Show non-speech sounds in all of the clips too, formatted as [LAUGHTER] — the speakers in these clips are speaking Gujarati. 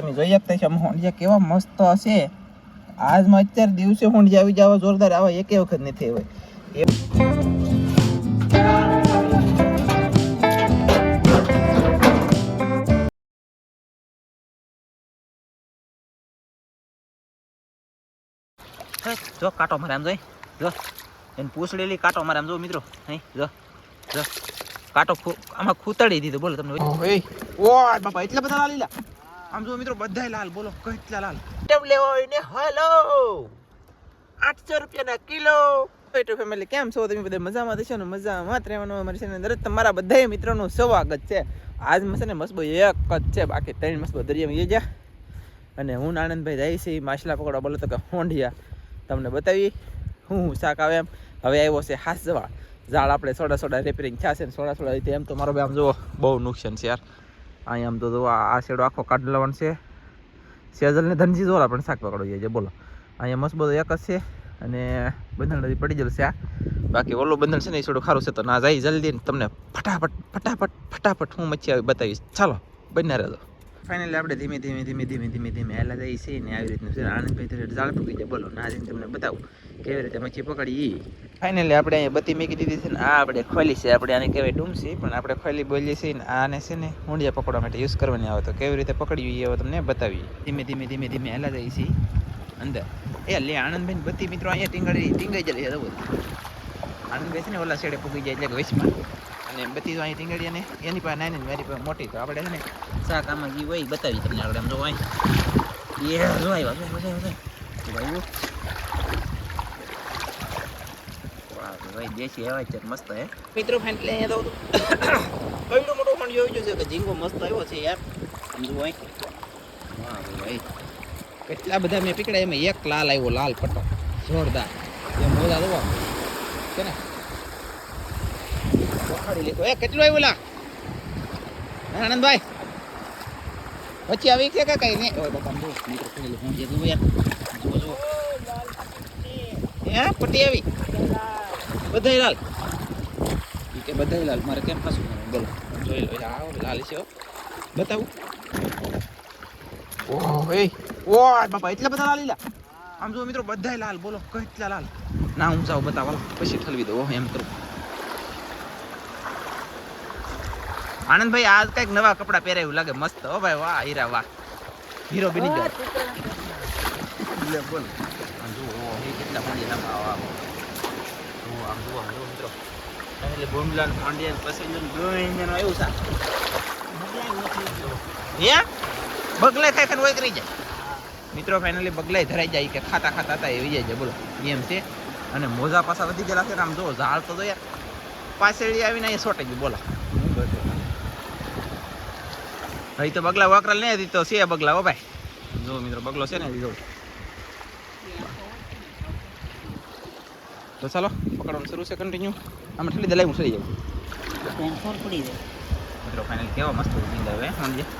તમે જોઈ શકતા છો હોંડિયા કેવા મસ્ત હશે. આજમાં અત્યારે દિવસે હોંડિયા આવી જવા જોરદાર આવા એકે વખત નથી હોય. જો કાંટો મારે આમ જોઈ. જો એને પૂછડેલી કાંટો મારે આમ જો મિત્રો. અહીં જો જો. કાંટો આમાં ખૂતડી દીધો બોલો તમને ઓય બાપા એટલા બધા લાલ લીલા આમ જો મિત્રો બધાય લાલ બોલો કેટલા લાલ. ટેમ લેવો હોય ને હેલો. આઠસો રૂપિયાના કિલો. તો ફેમિલી કેમ છો? તમે બધા મજામાં થશો ને? મજામાં જ રહેવાનું અમારી છે દરેક તમારા બધા મિત્રોનું સ્વાગત છે. આજ મસે ને મસબો એક જ છે બાકી ત્રણ મસ્ત દરિયામાં જઈ અને હું આનંદભાઈ જાય છે માછલા પકડવા બોલો તો કે હોંઢિયા તમને બતાવી હું હું શાક આવે એમ. હવે આવ્યો છે હાસ જવા ઝાડ આપણે સોડા સોડા રેપેરિંગ થયા છે ને સોડા સોડા રીતે એમ તો મારો બે આમ જુઓ બહુ નુકસાન છે યાર. અહીંયા આમ તો આ શેડો આખો કાઢ લેવાનો છે. સેજલને ધનજી જોરા પણ શાક પકડો જાય બોલો. અહીંયા મસ્ત બધો એક જ છે અને બંધન બધી પડી જશે આ. બાકી ઓલો બંધન છે ને એ થોડું ખારું છે તો ના જાય જલ્દી તમને ફટાફટ ફટાફટ ફટાફટ હું મચ્છી આવી બતાવીશ. ચાલો બંને રહેજો. ફાઇનલી આપણે ધીમે ધીમે ધીમે ધીમે ધીમે ધીમે હેલા જઈએ છીએ ને આવી રીતનું છે. આનંદભાઈ તો જાળ પકડી જાય બોલો, ના જઈને તમને બતાવું કેવી રીતે મચ્છી પકડી ફાઇનલી આપણે અહીંયા બત્તી મૂકી દીધી છે ને આ આપણે ખોલી છે. આપણે આને કહેવાય ડૂમસી, પણ આપણે ખોલી બોલીએ છીએ ને આને છે ને ઊંડિયા પકડવા માટે યુઝ કરવાની આવે તો કેવી રીતે પકડવી એ હવે તમને બતાવી ધીમે ધીમે ધીમે ધીમે હેલા જઈએ છીએ અંદર. એ લે આનંદભાઈ બત્તી મિત્રો અહીંયા ટીંગાડી ટીંગાઈ જાય છે આનંદભાઈ છે ને ઓલા શેડે પૂકી જાય એટલે વચમાં. અને બધી અહીં રીંગણી અને એની પાસે નાની ને મારી મોટી, તો આપણે છે ને શાક આમાં જે હોય બતાવી તમને આપણે આમ જો અહીં. એ જોવાય ભાઈ દેશી એવા છે, મસ્ત હે. મિત્રો, ફાઇનલી અહીંયા તો કઈડો મોટો પણ જોઈ જશે મસ્ત આવ્યો છે યાર. કેટલા બધા મેં પકડ્યા, એમાં એક લાલ આવ્યો, લાલ પટ્ટો જોરદાર. એ મોજા જોવા છે ને? પકડી લીધો. એ, કેટલું આવ્યું લા? આનંદભાઈ પછી આવી છે કે કઈ નહીં? ઓય બાપા પકડી જે તું યાર જો જો હે પટી આવી? બધાય લાલ? ઈ કે બધાય લાલ. મારે કેમ પાછું? બોલો. જોઈ લો આવો લાલ છે હો. બતાવું. ઓહ, એ. બાપા, એટલા બધા લાલ લીલા આમ જો મિત્રો, બધાય લાલ. બોલો, કેટલા લાલ? ના, હું જાઉં, બતાવો. પછી ઠલવી દો એમ કરું. આનંદભાઈ આજ કંઈક નવા કપડા પહેરાયું લાગે. મસ્ત હો ભાઈ વાહ હીરા વાહ. હીરો બની ગયો. લે બોલ. આમ જુઓ કેટલા પાંડિયા લાંબા આવા જુઓ આમ જુઓ આમ જુઓ મિત્રો. એટલે બોમલાન પાંડિયા પેસેન્જર જોઈને આવ્યું સા હે? બગલે ખાઈને વહી કરી જાય. મિત્રો ફાઇનલી બગલાય ધરાઈ જાય કે ખાતા ખાતા હતા એવી જાય છે બોલો. એમ છે. અને મોજા પાછા વધી ગયેલા છે ને આમ જો ઝાડ તો યાર પાછળ આવીને અહીંયા સોટે ગયું બોલો. હવે તો બગલા વાકરલ નહીં હતી તો છે બગલા હો ભાઈ. જો મિત્રો બગલો છે ને જો. તો ચાલો પકડવાનું શરૂ છે કન્ટિન્યુ આમાં ઠલી દલાઈ સરી જાઉં ટેન્શન પડી જાય. મિત્રો ફાઇનલ કેવો મસ્ત ઝીંગા હવે હોંડિયા.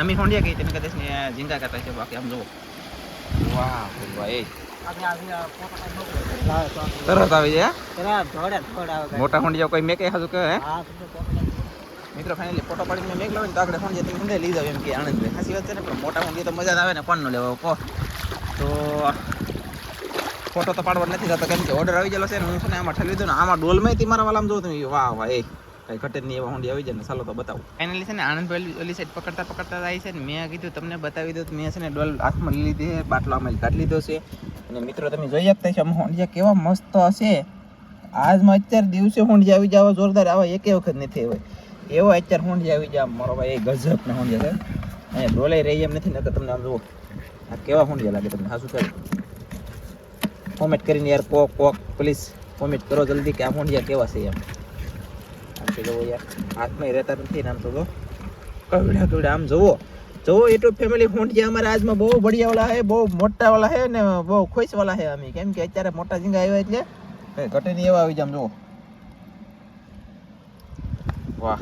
અમે હોંડિયા કહીએ તમે કદાચ ને ઝીંગા કરતા છે બાકી આમ જુઓ. વાહ ભાઈ. તરત આવી જાય? મોટા હોંડિયા કોઈ મેકે હાજુ કે હે? મિત્રો ફાઇનલી ફોટો પાડીને મેં હોય ને તો આગળ હોંડિયા તમે ઊંધે લઈ જાવ એમ કે આનંદભાઈ સાચી વાત છે ને, પણ મોટા હોંડિયા તો મજા આવે ને કોણ નો લેવો, કહો. તો ફોટો તો પાડવા નથી થતો કેમ કે ઓર્ડર આવી ગયેલો છે ને, હું છે ને આમાં ઠલી દઉં ને, આમાં ડોલમાં મારા વાલામાં જોઉં તમે વાહ વાહ, એ. કઈ ઘટે નહીં એવા હોંડી આવી જાય ને ચાલો તો બતાવું. ફાઇનલી છે ને આનંદભાઈ ઓલી સાઈડ પકડતા પકડતા આવી છે ને, મેં કીધું તમને બતાવી દઉં મેં છે ને ડોલ હાથમાં લઈ લીધી બાટલો આમાં કાઢી લીધો છે. અને મિત્રો, તમે જોઈ શકતા છો હોંડિયા કેવા મસ્ત હશે. આજમાં અત્યારે દિવસે હોંડિયા આવી જવા જોરદાર, આવા એકે વખત નથી હોય. એવો અત્યારે હોંડી આવી જાય મારો ભાઈ એ ગજબ ના હોંડી છે, અહીંયા ડોલાઈ રહી એમ નથી, નકર તમને આમ જુઓ. આ કેવા હોંડિયા લાગે તમને, હાસુ થાય. કોમેન્ટ કરીને યાર કોક કોક પ્લીઝ કોમેન્ટ કરો જલ્દી કે આ હોંડિયા કેવા છે એમ. આમ તો યાર, હાથમાં રહેતા નથી ને આમ તો કવડા કવડા, આમ જુઓ. જુઓ યુટ્યુબ ફેમિલી હોંડિયા અમારા આજમાં બહુ બઢિયા વાળા છે, બહુ મોટા વાળા છે ને બહુ ખુશ વાળા છે અમે. કેમ કે અત્યારે મોટા ઝીંગા આવ્યા એટલે કઈ ઘટે નહીં એવા આવી જામ જુઓ. વાહ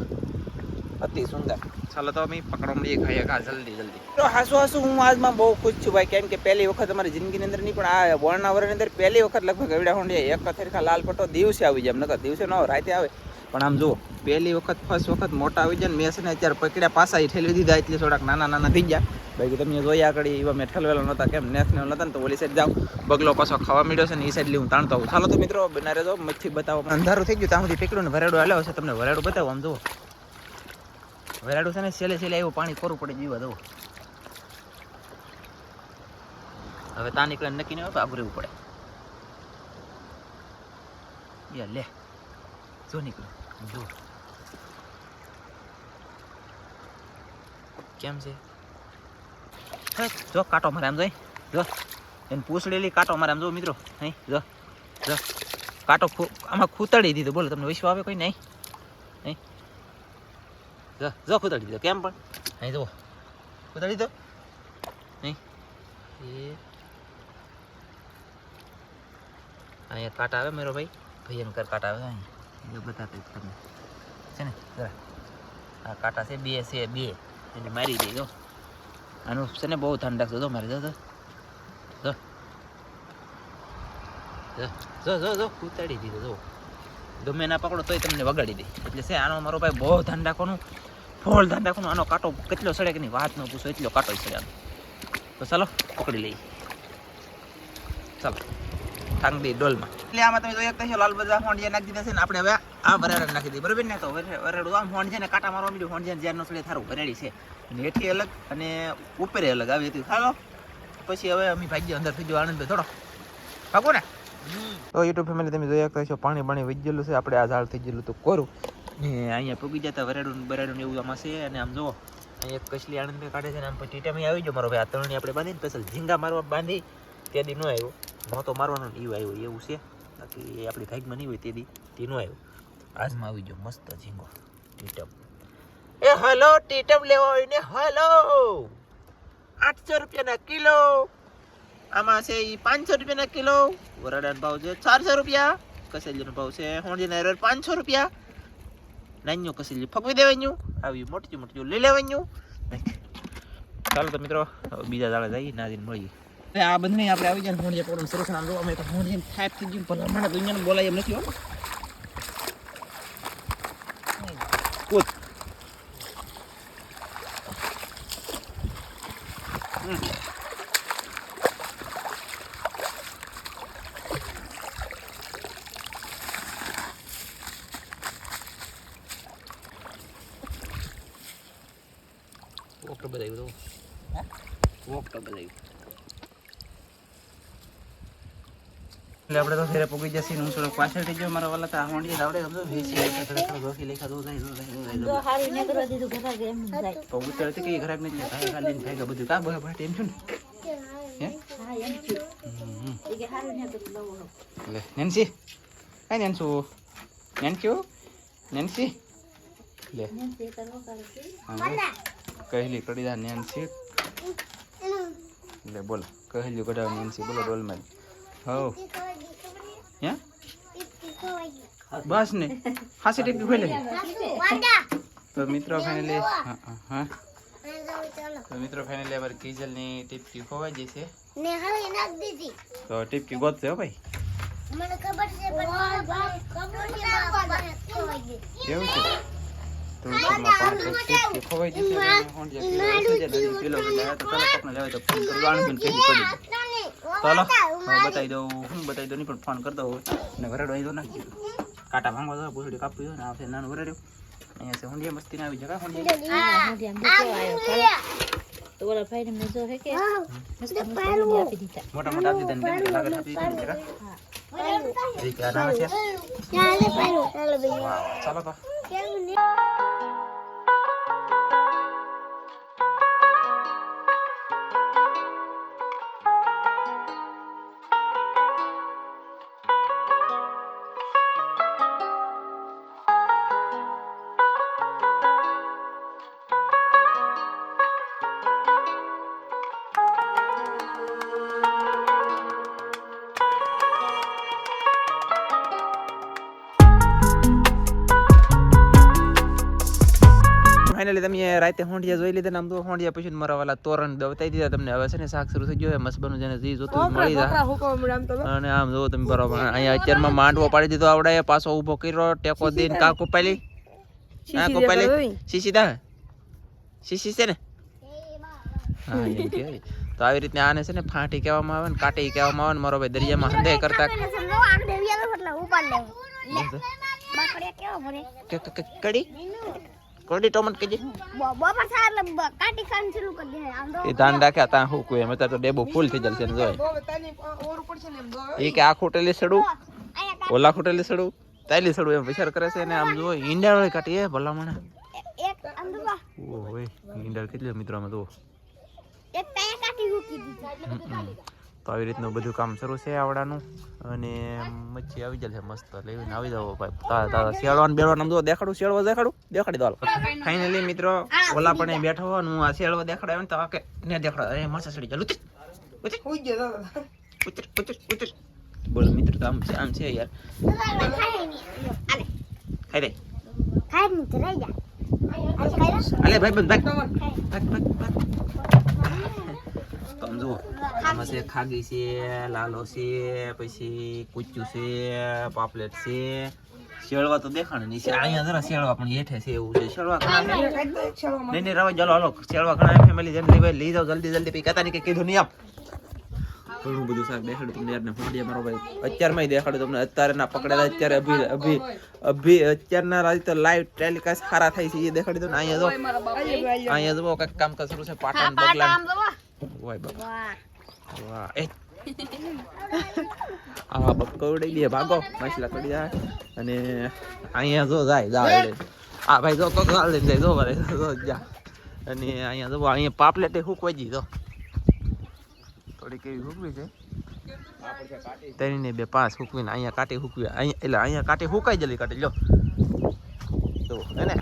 અતિ સુંદર. ચાલો તો અમે પકડવા મળીએ ખાઈએ કા જલ્દી જલ્દી. તો હાસુ હાસુ હું આજમાં બહુ ખુશ છું ભાઈ કેમ કે પહેલી વખત અમારી જિંદગીની અંદર નહીં પણ આ વર્ણના વરની અંદર પહેલી વખત લગભગ ગવડા હોંડિયા એક અથેરખા લાલ પટ્ટો દિવસે આવી જાય નકર દિવસે ન રાતે આવે. પણ આમ જુઓ, પહેલી વખત ફર્સ્ટ વખત મોટા આવી જાય ને મેં છે ને અત્યારે પકડ્યા, પાછા એ ઠેલવી દીધા, એટલે થોડાક નાના નાના થઈ ગયા. બાકી તમે જોયા આગળ એવા મેં ઠલવેલા નહોતા, કેમ નેશનલ નહોતા ને તો ઓલી સાઈડ જાઓ બગલો પાછો ખાવા મળ્યો છે ને એ સાઈડ હું તાણતો આવું. ચાલો તો મિત્રો બનારે જો મચ્છી બતાવો અંધારું થઈ ગયું, ત્યાં સુધી પકડ્યું ને વરાડું હાલ્યો છે તમને વરાડું બતાવો, આમ જુઓ. વરાડું છે ને સેલે સેલે આવ્યું પાણી કોરું પડે જીવા દઉં હવે ત્યાં નીકળે નક્કી નહીં હોય તો આઘું રહેવું પડે. લે, જો નીકળ્યું. કેમ છે? જો કાંટો મારે આમ જોઈ. જો. એને પૂછડેલી કાંટો મારે આમ જો મિત્રો. નહીં જો. જો. કાંટો આમાં ખૂતાડી દીધો. બોલો, તમને વિશ્વ આવે કોઈ નહીં? નહીં જો જો ખૂતડી દીધો. કેમ પણ? અહીં જુઓ. ખૂતાડી દીધો. નહીં અહીંયા કાંટા આવે, મેરો ભાઈ. ભયંકર કાંટા આવે અહીં એ બતાતો તમને. છે ને? આ કાંટા છે, બે છે, બે. એને મારી દે, જો. આનું છે ને બહુ ધ્યાન રાખજો જો મારે, જો જો. જો. જો. જો દીધો, જો. ગમે ના પકડો તોય તમને વગાડી દે. એટલે છે, આનો મારો ભાઈ બહુ ધ્યાન રાખવાનું ફોલ ધ્યાન રાખવાનું આનો કાંટો કેટલો સડે કે નહીં? વાત ન પૂછો, એટલો કાંટો સડે તો ચાલો, પકડી લઈએ. ચાલો. દઈ ડોલમાં. એટલે આમાં તમે જોઈ શકતા લાલ બધા જે નાખી દીધા ને, આપણે હવે આ વરાડા નાખી દે. બરોબર ને? તો વરે- વરાડું આમ હોણ છે ને, કાંટા મારવા માંડ્યું, હોણ છે જ્યાં નસળે થારું વરાડી છે. નેઠી અલગ અને ઉપરે અલગ આવી હતી. હાલો. પછી હવે અમે ભાગ્ય અંદર થઈ ગયો આનંદભાઈ. થોડો. ભાગો ને? તો યુટ્યુબ ફેમિલી તમે જોઈ શકતા છો પાણી પાણી વહી ગયેલું છે. આપણે આ ઝાડ થઈ ગયેલું તો કોરું. ને અહીંયા પગી જતા વરાડું બરાડું એવું આમાં છે. અને આમ જુઓ, અહીંયા એક આનંદ કાઢે છે ને, આમ પછી ટીટામી આવી ગયો મારો ભાઈ. આ તળણી આપણે બાંધીને પછી ઝીંગા મારવા બાંધી તે દી ન આવ્યો. મોતો મારવાનો એવું આવ્યો, એવું છે. બાકી આપણી ભાગમાં નહીં હોય તે દી તે ન આવ્યો. આજમાં આવી ગયો મસ્ત ઝીંગો. ટીટમ એ હલો ટીટમ લેવો હોય ને હલો! આઠસો રૂપિયાના કિલો. આમાં છે એ પાંચસો રૂપિયાના કિલો. વરાડાનો ભાવ છે ચારસો રૂપિયા. કસેલીનો ભાવ છે હોંડીના એરર પાંચસો રૂપિયા. નાન્યું કસેલી ફગવી દેવાનું આવી મોટી મોટી લઈ લેવાનું ચાલો તો મિત્રો બીજા દાડે જઈએ નાદીને મળીએ. આ બંને આપણે આવી જાય હોંડિયા પકડવાનું સરસ નામ જો અમે તો હોંડિયા થાય થઈ ગયું ભલા મને દુનિયાને બોલાય એમ નથી હો. ઓકે બધાયું તો ઓકે બધાયું એટલે આપણે તો ફેરે પૂગી જશે ને હું થોડો પાછળ થઈ ગયો મારા વાલા તો આ હોંડી આવડે સમજો ભેસી થોડા થોડા ગોખી લેખા દો જાય દો જો ને કરવા દીધું ઘરે કે એમ જાય. તો ઉતર તે કઈ ખરાબ નથી થાય ખાલી ને ખાઈ બધું. કા બહે બહે એમ છું ને હે? હા એમ છું. એ કે હારી ને તો લઉં લે નેન્સી. કાઈ નેન્સુ. નેન્સ્યુ નેન્સી? લે. નેન્સી તે કરવો કરે કહેલી કડીદા નેન્સી. લે બોલ કહેલી કડા નેન્સી બોલો ડોલમાં હો? હે બસ ને. હાસી ટીપી ખોલે તો મિત્રો ફાઇનલી હા હા, તો મિત્રો ફાઇનલી અમારી કિજલની ટીપકી ખોવાઈ ગઈ છે. ને હવે નાખ દીધી તો ટીપકી ગોતશે હો ભાઈ. મને ખબર છે પણ ખબર છે કેવું છે? તો વિચારમાં પાંચ તો ટીપકી ખોવાઈ છે અને હોંડ જે કિલો હશે જે નદી કિલો એટલે તો તરત કોકને લેવાય તો ફોન કરી આણંદ કહી પડી ચાલો હવે બતાવી દઉં હું બતાવી દઉં નહીં પણ ફોન કરતો હોય ને વરાડો અહીં તો નાખી દીધું કાંટા ભાંગવા દો પૂછડી આવશે નાનું વરાડ્યું અહીંયા છે હુંડિયા મસ્તી આવી જગા હુંડિયા હા, મોઢે આમ જો કેવો આવ્યો ખરો. તો ઓલા ભાઈને મેં હે કે મસ્ત મસ્ત આપી દીધા મોટા મોટા આપી દીધા કે આપી દીધી કે વાહ, ચાલો તો ફાઇનલી તમે રાતે હોંડિયા જોઈ લીધા ને આમ તો હોંડિયા પછી મારા વાલા તોરણ બતાવી દીધા. તમને હવે છે ને શાક શરૂ થઈ ગયો છે મસ્ત જેને જી જોતું મળી જાય. અને આમ જોવો તમે બરાબર. અહીંયા અત્યારમાં માંડવો પાડી દીધો આવડે પાછો ઊભો કર્યો ટેકો દઈને કા કોપાલી હા કોપાલી શીશી દા. શીશી છે ને? હા એમ કે. તો આવી રીતે આને છે ને ફાંટી કહેવામાં આવે ને કાટી કહેવામાં આવે ને મારો ભાઈ દરિયામાં હંધાઈ કરતા કડી કડી ટોમેટ કેજી બપોર થાય એટલે કાટી ખાવાનું શરૂ કરી દે આમ એ ધાન રાખ્યા તા હું કોઈ એમ અત્યારે તો ડેબો ફૂલ થઈ જશે ને જોય. એ કે આ ખોટેલી સડું? ઓલા ખોટેલી સડું? તાલી સડું એમ વિચાર કરે છે ને આમ જો ઈંડા વાળી કાટી એ ભલામણ. એક આમ તો બા, ઈંડા કેટલી મિત્રોમાં તો એક કાયા કાટી મૂકી દીધી. તો આવી રીતનું બધું કામ શરૂ છે આવડાનું. અને મચ્છી આવી જશે મસ્ત. લેવીને આવી જાવ ભાઈ. તારા તારા શેળવાન બેળવાન આમ જો દેખાડું શિયાળવા દેખાડું? દેખાડી દો ફાઇનલી મિત્રો ઓલા પણ બેઠો હોય હું આ શિયાળવા દેખાડાય ને તો આ કે ને દેખાડો. એ મસ્ત ચડી ચાલુ ઉતર ઉતર. ઉતર બોલો મિત્રો તો આમ છે આમ છે યાર. ખાઈ દે ખાઈ લે. અલે ભાઈ બંધ ભાઈ. ભાઈ ભાગ. ભાગ જુઓ આમાં છે ખાગી છે લાલો છે પછી કુચ્ચું છે પાપલેટ છે. શેળવા તો દેખાણ નહીં અહીંયા જરા શેળવા પણ હેઠે છે એવું છે. શેળવા ઘણા નહીં નહીં રવા ચાલો હાલો શેળવા ઘણા ફેમિલી જલ્દી ભાઈ લઈ જાઓ જલ્દી જલ્દી. પછી કહેતા નહીં કે કીધું નહીં આપ ઘણું બધું સાહેબ દેખાડું તમને મારો ભાઈ. અત્યારમાં દેખાડું તમને. અત્યારે ના પકડેલા અત્યારે અભી અભી અભી અત્યારના રાજ તો લાઈવ ટેલિકાસ્ટ સારા થાય છે એ દેખાડી દો ને. અહીંયા જો. અહીંયા જો કંઈક કામ કસરું છે. પાટણ બગલાન આમ તો બા. વાય બાબા વાહ એ આ બક્કો ઉડી દે ભાગો માછલા પડી જાય અને અહીંયા જો જાય જાય આ ભાઈ જો કોક લઈને જાય જો ભાઈ જો જા અને અહીંયા જો અહીંયા પાપલેટે હુકવાઈ જી જો થોડી કેવી હુકવી છે ને બે પાંચ હુકવીને અહીંયા કાટી હુકવી અહીંયા એટલે અહીંયા કાટી હુકાઈ જલી કાઢી લો જો હે ને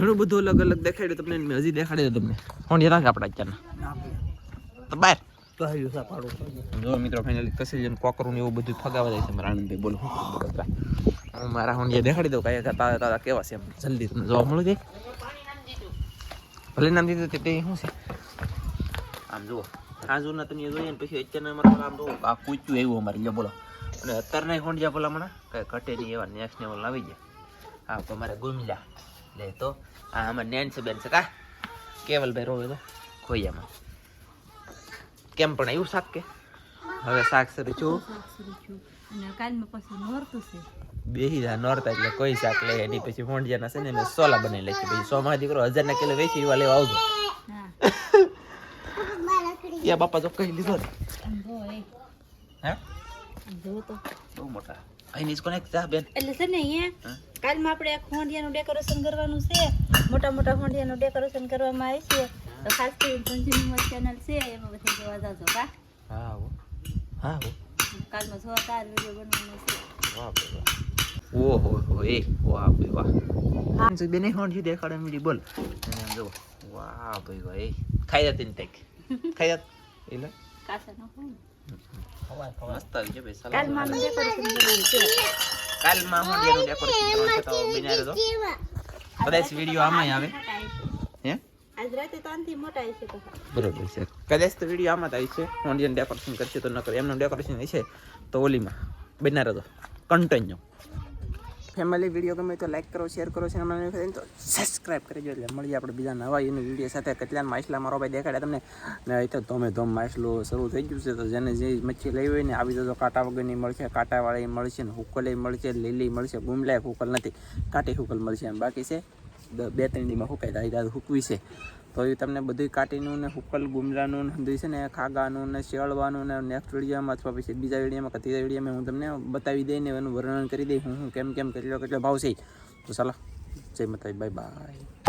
ઘણું બધું અલગ અલગ દેખાડ્યું તમને મેં હજી દેખાડી દઉં તમને. ફોન રાખે આપણા અત્યારના. તો બાર. જો મિત્રો ફાઇનલી કસી જઈને કોકરું એવું બધું ફગાવા જાય છે મારા આનંદભાઈ. બોલો મારા હોંડિયા દેખાડી દઉં કાંઈ. તારા તારા કેવા છે એમ? જલ્દી તમને જોવા મળે છે? ભલે નામ દીધું તે શું છે? આમ જુઓ. આજુના તમે જોઈએ ને પછી અત્યારના અમારા આમ જુઓ આ કૂચ્યું એવું અમારે. લ્યો બોલો. અને અત્યારના હોંડિયા ભલા મને કાંઈ ઘટે નહીં એવા નેક્સ્ટ લેવલ આવી જાય હા તો મારે ગુમલા. લે તો આ આમાં નેન છે બેન છે કા? કેવલભાઈ રોવે તો ખોયામાં કેમ પણ એવું શાક કે? હવે શાક શરૂ છું. બેહી જા નોરતા એટલે કોઈ શાક લે એની પછી મોંડિયાના છે ને મેં સોલા બનાવી લે છે પછી સોમાં દીકરો હજાર ના કિલો વેચી એવા લેવા આવજો. યા બાપા તો કહી લીધો ને. હે? તો. બહુ મોટા. અહીં કોને જા બેન. એટલે છે ને અહીંયા હા? કાલમાં આપણે આ ખોંડિયાનું ડેકોરેશન કરવાનું છે. મોટા મોટા ખોંડિયાનું ડેકોરેશન કરવામાં આવે છે. તો ખાસ કરીને સંજીવની ચેનલ છે એમાં બધા જોવા જાજો કા? હા હો. હા હો. કાલમાં જોરદાર વિડિયો બનવાનો છે. વાહ વાહ. ઓહો હો એ. વાહ ભાઈ વાહ. હા. બેને હોણ જી દેખાડે મીડી બોલ. અને જો વાહ ભાઈ વાહ એ. ખાઈ જતી ને ટેક [LAUGHS] ખાઈ જત. એટલે કાસા ન હોય. ને. કદાચ વીડિયો આમાં આવે. હે બરોબર છે કદાચ તો વીડિયો આમાં થાય છે હોન્ડિયન ડેકોરેશન કરશે તો નકર એમનું ડેકોરેશન છે તો ઓલીમાં બિનારે તો કન્ટિન્યુ ફેમિલી વીડિયો ગમે તો લાઈક કરો શેર કરો અને તો સબસ્ક્રાઈબ કરી જો એટલે મળીએ આપણે બીજા નવા એની વીડિયો સાથે. કેટલા માછલા મારો ભાઈ દેખાડે તમને. ને અહીં તો ધોમે ધોમ માછલું શરૂ થઈ ગયું છે. તો જેને જે મચ્છી લેવી હોય ને, આવી જજો કાંટા વગરની મળશે, કાંટાવાળી મળશે ને, હુકલે મળશે, લીલી મળશે ગુમલાય હુકલ નથી, કાંટી હુકલ મળશે. એમ બાકી છે બે ત્રણ દીમાં હુકાય દાદી દાદા હુકવી છે. તો એ તમને બધું કાટીનું ને હુકલ ગુમરાનું ને છે ને ખાગાનું ને શેળવાનું ને નેક્સ્ટ વિડીયોમાં અથવા પછી બીજા વિડીયોમાં કે ત્રીજા વિડીયોમાં હું તમને બતાવી દઈને એનું વર્ણન કરી દઈ, હું કેમ કેમ કેટલો કેટલો ભાવ છે. તો ચાલો, જય માતાજી બાય બાય